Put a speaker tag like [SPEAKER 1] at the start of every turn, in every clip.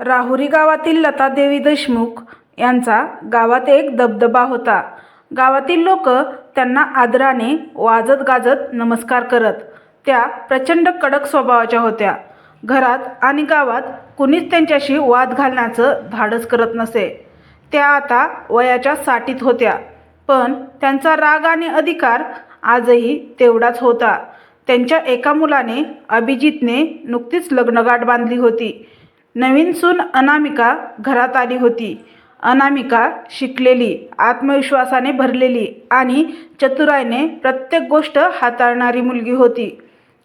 [SPEAKER 1] राहुरी गावातील लतादेवी देशमुख यांचा गावात एक दबदबा होता. गावातील लोक त्यांना आदराने वाजत गाजत नमस्कार करत त्या प्रचंड कडक स्वभावाच्या होत्या. घरात आणि गावात कुणीच त्यांच्याशी वाद घालण्याचं धाडस करत नसे. त्या आता वयाच्या साठीत होत्या पण त्यांचा राग आणि अधिकार आजही तेवढाच होता. त्यांच्या एका मुलाने अभिजितने नुकतीच लग्नगाठ बांधली होती. नवीन सून अनामिका घरात आली होती. अनामिका शिकलेली आत्मविश्वासाने भरलेली आणि चतुराईने प्रत्येक गोष्ट हाताळणारी मुलगी होती.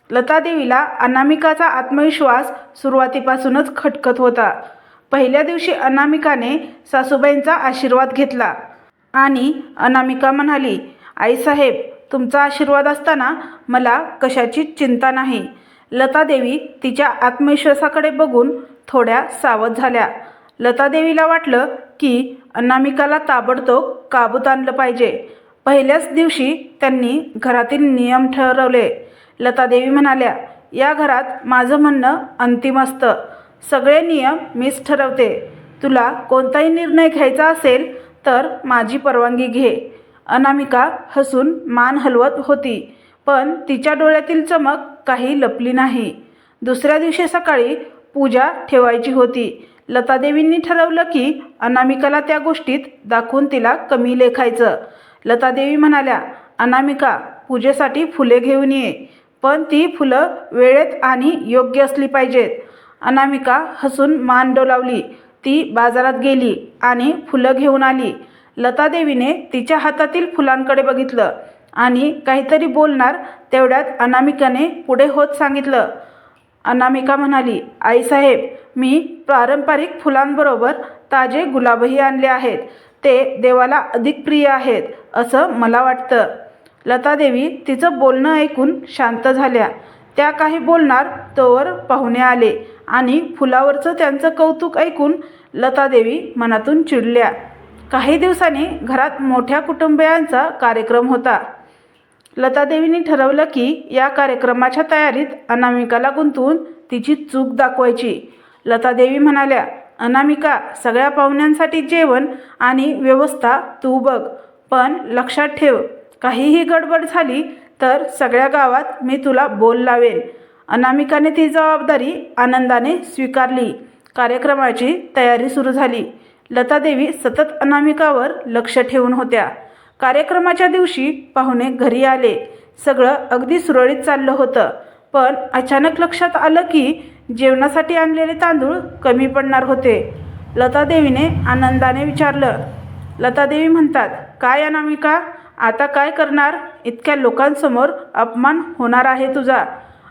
[SPEAKER 1] लतादेवीला अनामिकाचा आत्मविश्वास सुरुवातीपासूनच खटखत होता. पहिल्या दिवशी अनामिकाने सासूबाईंचा आशीर्वाद घेतला आणि अनामिका म्हणाली आईसाहेब तुमचा आशीर्वाद असताना मला कशाची चिंता नाही. लतादेवी तिच्या आत्मविश्वासाकडे बघून थोड्या सावध झाल्या. लतादेवीला वाटलं की अनामिकाला ताबडतोब काबूत आणलं पाहिजे. पहिल्याच दिवशी त्यांनी घरातील नियम ठरवले. लतादेवी म्हणाल्या या घरात माझं म्हणणं अंतिम असतं. सगळे नियम मीच ठरवते. तुला कोणताही निर्णय घ्यायचा असेल तर माझी परवानगी घे. अनामिका हसून मान हलवत होती पण तिच्या डोळ्यातील चमक काही लपली नाही. दुसऱ्या दिवशी सकाळी पूजा ठेवायची होती. लतादेवींनी ठरवलं की अनामिकाला त्या गोष्टीत दाखवून तिला कमी लेखायचं. लतादेवी म्हणाल्या अनामिका पूजेसाठी फुले घेऊन ये पण ती फुलं वेळेत आणि योग्य असली पाहिजेत. अनामिका हसून मान डोलावली. ती बाजारात गेली आणि फुलं घेऊन आली. लतादेवीने तिच्या हातातील फुलांकडे बघितलं आणि काहीतरी बोलणार तेवढ्यात अनामिकाने पुढे होत सांगितलं अनामिका म्हणाली आईसाहेब मी पारंपरिक फुलांबरोबर ताजे गुलाबही आणले आहेत. ते देवाला अधिक प्रिय आहेत असं मला वाटतं. लतादेवी तिचं बोलणं ऐकून शांत झाल्या. त्या काही बोलणार तोवर पाहुणे आले आणि फुलावरचं त्यांचं कौतुक ऐकून लतादेवी मनातून चिडल्या. काही दिवसांनी घरात मोठ्या कुटुंबियांचा कार्यक्रम होता. लतादेवींनी ठरवलं की या कार्यक्रमाच्या तयारीत अनामिकाला गुंतवून तिची चूक दाखवायची. लतादेवी म्हणाल्या अनामिका सगळ्या पाहुण्यांसाठी जेवण आणि व्यवस्था तू बघ पण लक्षात ठेव काहीही गडबड झाली तर सगळ्या गावात मी तुला बोल लावेन. अनामिकाने ती जबाबदारी आनंदाने स्वीकारली. कार्यक्रमाची तयारी सुरू झाली. लतादेवी सतत अनामिकावर लक्ष ठेवून होत्या. कार्यक्रमाच्या दिवशी पाहुणे घरी आले. सगळं अगदी सुरळीत चाललं होतं. पण अचानक लक्षात आलं की जेवणासाठी आणलेले तांदूळ कमी पडणार होते. लतादेवीने आनंदाने विचारलं. लतादेवी म्हणतात काय अनामिका? आता काय करणार? इतक्या लोकांसमोर अपमान होणार आहे तुझा.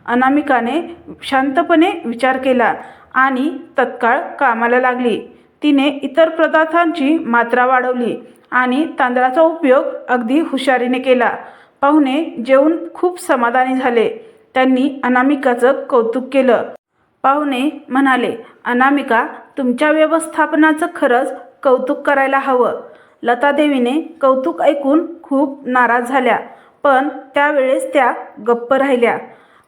[SPEAKER 1] अनामिकाने शांतपणे विचार केला आणि तत्काळ कामाला लागली. तिने इतर पदार्थांची मात्रा वाढवली आणि तांदळाचा उपयोग अगदी हुशारीने केला. पाहुणे जेवून खूप समाधानी झाले. त्यांनी अनामिकाचं कौतुक केलं. पाहुणे म्हणाले अनामिका तुमच्या व्यवस्थापनाचं खरंच कौतुक करायला हवं. लतादेवीने कौतुक ऐकून खूप नाराज झाल्या पण त्यावेळेस त्या गप्प राहिल्या.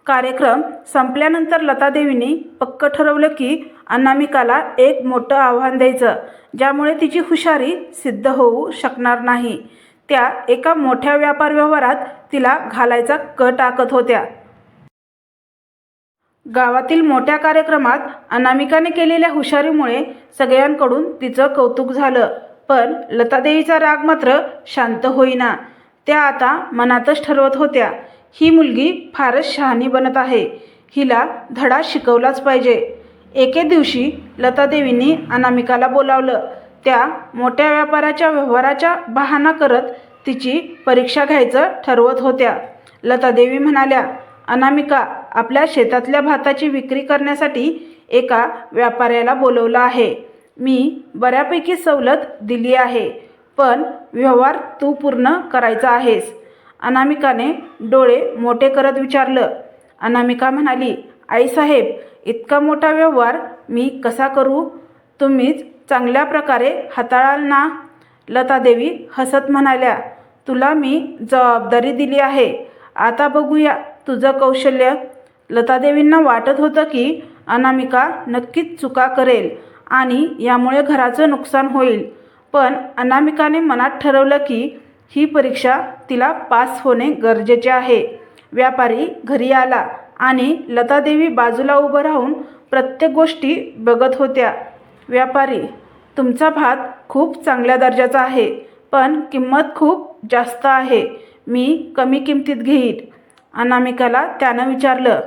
[SPEAKER 1] कार्यक्रम संपल्यानंतर लतादेवीने पक्क ठरवलं की अनामिकाला एक मोठं आव्हान द्यायचं ज्यामुळे तिची हुशारी सिद्ध होऊ शकणार नाही. त्या एका मोठ्या व्यापार व्यवहारात तिला घालायचा कट टाकत होत्या. गावातील मोठ्या कार्यक्रमात अनामिकाने केलेल्या हुशारीमुळे सगळ्यांकडून तिचं कौतुक झालं पण लतादेवीचा राग मात्र शांत होईना. त्या आता मनातच ठरवत होत्या ही मुलगी फारच शहाणी बनत आहे. हिला धडा शिकवलाच पाहिजे. एके दिवशी लतादेवींनी अनामिकाला बोलावलं. त्या मोठ्या व्यापाराच्या व्यवहाराच्या बहाणा करत तिची परीक्षा घ्यायचं ठरवत होत्या. लतादेवी म्हणाल्या अनामिका आपल्या शेतातल्या भाताची विक्री करण्यासाठी एका व्यापाऱ्याला बोलवलं आहे. मी बऱ्यापैकी सवलत दिली आहे पण व्यवहार तू पूर्ण करायचा आहेस. अनामिकाने डोळे मोठे करत विचारलं. अनामिका म्हणाली आईसाहेब इतका मोठा व्यवहार मी कसा करू? तुम्हीच चांगल्या प्रकारे हाताळाल ना? लतादेवी हसत म्हणाल्या तुला मी जबाबदारी दिली आहे. आता बघूया तुझं कौशल्य. लतादेवींना वाटत होतं की अनामिका नक्कीच चुका करेल आणि यामुळे घराचं नुकसान होईल. पण अनामिकाने मनात ठरवलं की ही परीक्षा तिला पास होणे गरजेचे आहे. व्यापारी घरी आला. आणि लतादेवी बाजूला उभं राहून प्रत्येक गोष्टी बघत होत्या. व्यापारी तुमचा भात खूप चांगल्या दर्जाचा आहे पण किंमत खूप जास्त आहे. मी कमी किमतीत घेईन. अनामिकाला त्यानं विचारलं.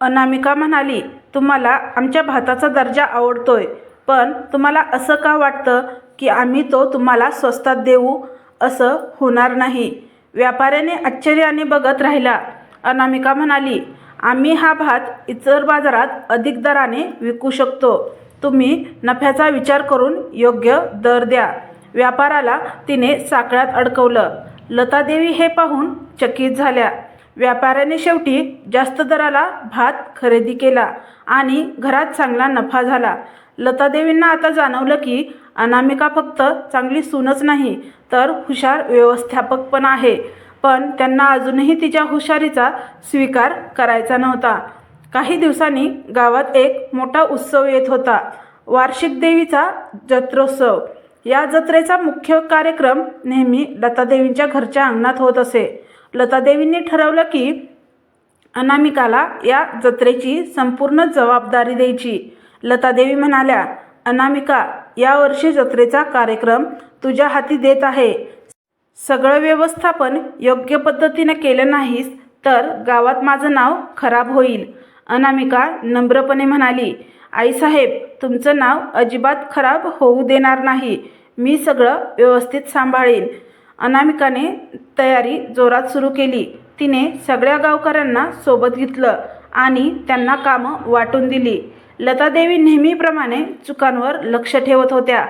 [SPEAKER 1] अनामिका म्हणाली तुम्हाला आमच्या भाताचा दर्जा आवडतोय पण तुम्हाला असं का वाटतं की आम्ही तो तुम्हाला स्वस्तात देऊ? असं होणार नाही. व्यापाऱ्याने आश्चर्याने बघत राहिला. अनामिका म्हणाली आम्ही हा भात इतर बाजारात अधिक दराने विकू शकतो. तुम्ही नफ्याचा विचार करून योग्य दर द्या. व्यापाराला तिने साकळ्यात अडकवलं. लतादेवी हे पाहून चकित झाल्या. व्यापाऱ्याने शेवटी जास्त दराला भात खरेदी केला आणि घरात चांगला नफा झाला. लतादेवींना आता जाणवलं की अनामिका फक्त चांगली सूनच नाही तर हुशार व्यवस्थापक पण आहे. पण त्यांना अजूनही तिच्या हुशारीचा स्वीकार करायचा नव्हता. काही दिवसांनी गावात एक मोठा उत्सव येत होता. वार्षिक देवीचा जत्रोत्सव. या जत्रेचा मुख्य कार्यक्रम नेहमी लतादेवींच्या घरच्या अंगणात होत असे. लतादेवींनी ठरवलं की अनामिकाला या जत्रेची संपूर्ण जबाबदारी द्यायची. लतादेवी म्हणाल्या अनामिका यावर्षी जत्रेचा कार्यक्रम तुझ्या हाती देत आहे. सगळं व्यवस्थापन योग्य पद्धतीनं केलं नाहीस तर गावात माझं नाव खराब होईल. अनामिका नम्रपणे म्हणाली आईसाहेब तुमचं नाव अजिबात खराब होऊ देणार नाही. मी सगळं व्यवस्थित सांभाळीन. अनामिकाने तयारी जोरात सुरू केली. तिने सगळ्या गावकऱ्यांना सोबत घेतलं आणि त्यांना कामं वाटून दिली. लतादेवी नेहमीप्रमाणे चुकांवर लक्ष ठेवत होत्या.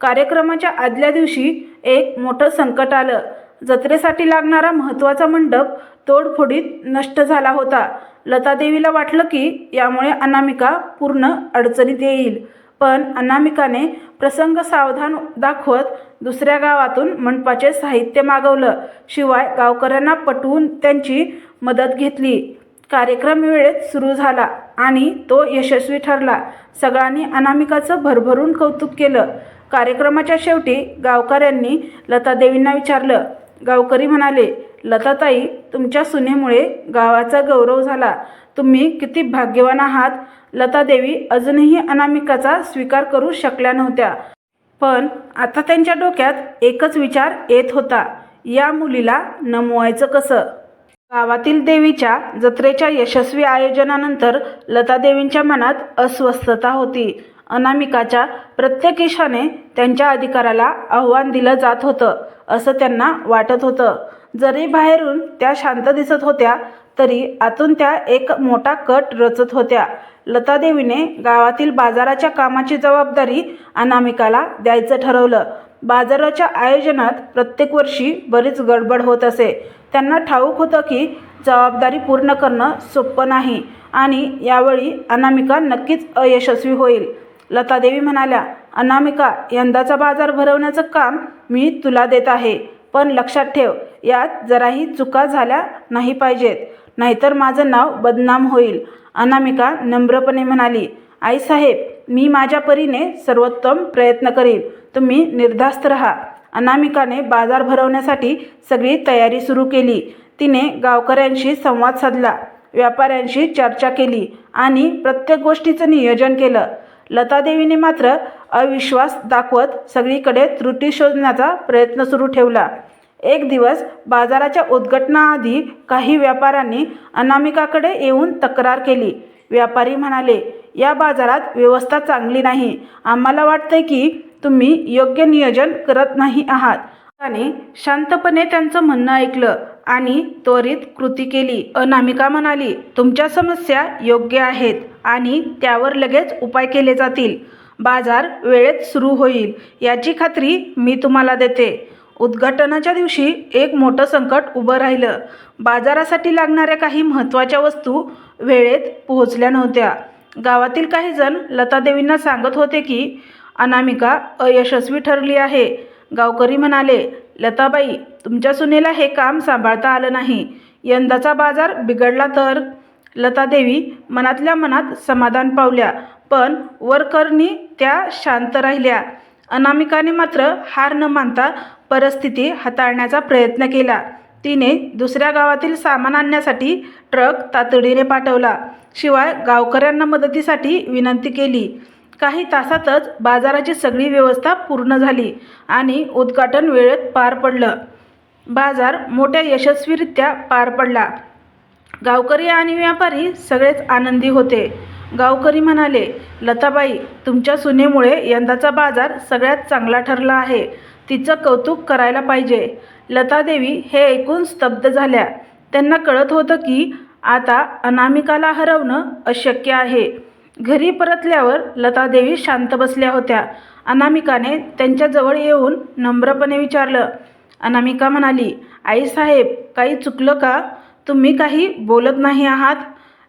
[SPEAKER 1] कार्यक्रमाच्या आदल्या दिवशी एक मोठं संकट आलं. जत्रेसाठी लागणारा महत्त्वाचा मंडप तोडफोडीत नष्ट झाला होता. लतादेवीला वाटलं की यामुळे अनामिका पूर्ण अडचणीत येईल. पण अनामिकाने प्रसंग सावधान दाखवत दुसऱ्या गावातून मंडपाचे साहित्य मागवलं. शिवाय गावकऱ्यांना पटवून त्यांची मदत घेतली. कार्यक्रम वेळेत सुरू झाला आणि तो यशस्वी ठरला. सगळ्यांनी अनामिकाचं भरभरून कौतुक केलं. कार्यक्रमाच्या शेवटी गावकऱ्यांनी लतादेवींना विचारलं. गावकरी म्हणाले लताताई तुमच्या सुनेमुळे गावाचा गौरव झाला. तुम्ही किती भाग्यवान आहात. लतादेवी अजूनही अनामिकाचा स्वीकार करू शकल्या नव्हत्या. पण आता त्यांच्या डोक्यात एकच विचार येत होता. या मुलीला नमवायचं कसं? गावातील देवीच्या जत्रेच्या यशस्वी आयोजनानंतर लतादेवींच्या मनात अस्वस्थता होती. अनामिकाच्या प्रत्येक त्यांच्या अधिकाराला आव्हान दिलं जात होतं असं त्यांना वाटत होतं. जरी बाहेरून त्या शांत दिसत होत्या तरी आतून त्या एक मोठा कट रचत होत्या. लतादेवीने गावातील बाजाराच्या कामाची जबाबदारी अनामिकाला द्यायचं ठरवलं. बाजाराच्या आयोजनात प्रत्येक वर्षी बरीच गडबड होत असे. त्यांना ठाऊक होतं की जबाबदारी पूर्ण करणं सोपं नाही आणि यावेळी अनामिका नक्कीच अयशस्वी होईल. लतादेवी म्हणाल्या अनामिका यंदाचा बाजार भरवण्याचं काम मी तुला देत आहे पण लक्षात ठेव यात जराही चुका झाल्या नाही पाहिजेत नाहीतर माझं नाव बदनाम होईल. अनामिका नम्रपणे म्हणाली आईसाहेब मी माझ्या परीने सर्वोत्तम प्रयत्न करीन तुम्ही निर्धास्त रहा. अनामिकाने बाजार भरवण्यासाठी सगळी तयारी सुरू केली तिने गावकऱ्यांशी संवाद साधला व्यापाऱ्यांशी चर्चा केली आणि प्रत्येक गोष्टीचं नियोजन केलं. लतादेवीने मात्र अविश्वास दाखवत सगळीकडे त्रुटी शोधण्याचा प्रयत्न सुरू ठेवला. एक दिवस बाजाराच्या उद्घटनाआधी काही व्यापाऱ्यांनी अनामिकाकडे येऊन तक्रार केली. व्यापारी म्हणाले या बाजारात व्यवस्था चांगली नाही. आम्हाला वाटते की तुम्ही योग्य नियोजन करत नाही आहात. त्याने शांतपणे त्यांचं म्हणणं ऐकलं आणि त्वरित कृती केली. अनामिका म्हणाली तुमच्या समस्या योग्य आहेत. आणि त्यावर लगेच उपाय केले जातील. बाजार वेळेत सुरू होईल याची खात्री मी तुम्हाला देते. उद्घाटनाच्या दिवशी एक मोठं संकट उभं राहिलं. बाजारासाठी लागणाऱ्या काही महत्त्वाच्या वस्तू वेळेत पोहोचल्या नव्हत्या. गावातील काही जण लतादेवींना सांगत होते की अनामिका अयशस्वी ठरली आहे. गावकरी म्हणाले लताबाई तुमच्या सुनेला हे काम सांभाळता आलं नाही. यंदाचा बाजार बिघडला तर? लतादेवी मनातल्या मनात समाधान पावल्या पण वरकरणी त्या शांत राहिल्या. अनामिकाने मात्र हार न मानता परिस्थिती हाताळण्याचा प्रयत्न केला. तिने दुसऱ्या गावातील सामान आणण्यासाठी ट्रक तातडीने पाठवला. शिवाय गावकऱ्यांना मदतीसाठी विनंती केली. काही तासातच बाजाराची सगळी व्यवस्था पूर्ण झाली आणि उद्घाटन वेळेत पार पडलं. बाजार मोठ्या यशस्वीरित्या पार पडला. गावकरी आणि व्यापारी सगळेच आनंदी होते. गावकरी म्हणाले लताबाई तुमच्या सुनेमुळे यंदाचा बाजार सगळ्यात चांगला ठरला आहे. तिचं कौतुक करायला पाहिजे लतादेवी हे ऐकून स्तब्ध झाल्या. त्यांना कळत होतं की आता अनामिकाला हरवणं अशक्य आहे. घरी परतल्यावर लतादेवी शांत बसल्या होत्या. अनामिकाने त्यांच्याजवळ येऊन नम्रपणे विचारलं. अनामिका म्हणाली आईसाहेब काही चुकलं का? तुम्ही काही बोलत नाही आहात.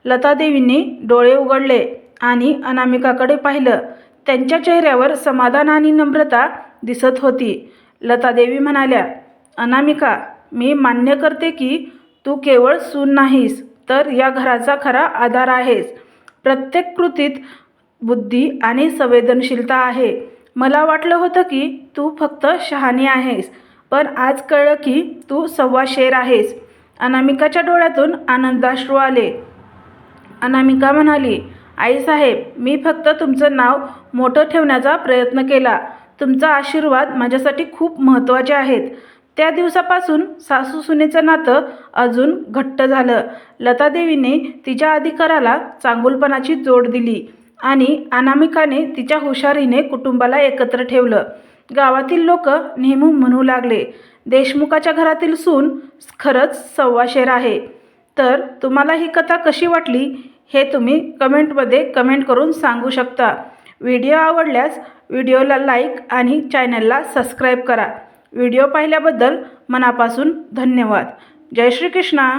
[SPEAKER 1] लतादेवींनी डोळे उघडले आणि अनामिकाकडे पाहिलं. त्यांच्या चेहऱ्यावर समाधान आणि नम्रता दिसत होती. लतादेवी म्हणाल्या अनामिका मी मान्य करते की तू केवळ सून नाहीस तर या घराचा खरा आधार आहेस. प्रत्येक कृतीत बुद्धी आणि संवेदनशीलता आहे. मला वाटलं होतं की तू फक्त शहाणी आहेस पण आज कळलं की तू सव्वा शेर आहेस. अनामिकाच्या डोळ्यातून आनंदाश्रू आले. अनामिका म्हणाली आईसाहेब मी फक्त तुमचं नाव मोठं ठेवण्याचा प्रयत्न केला. तुमचा आशीर्वाद माझ्यासाठी खूप महत्त्वाचे आहेत. त्या दिवसापासून सासू सुनेचं नातं अजून घट्ट झालं. लतादेवीने तिच्या अधिकाराला चांगुलपणाची जोड दिली आणि अनामिकाने तिच्या हुशारीने कुटुंबाला एकत्र ठेवलं. गावातील लोक नेहमी म्हणू लागले देशमुखाच्या घरातील सून खरंच सव्वाशेर आहे. तर तुम्हाला ही कथा कशी वाटली हे तुम्ही कमेंटमध्ये कमेंट करून सांगू शकता. व्हिडिओ आवडल्यास व्हिडिओला लाईक आणि चॅनलला सबस्क्राईब करा. व्हिडिओ पाहिल्याबद्दल मनापासून धन्यवाद. जय श्री कृष्णा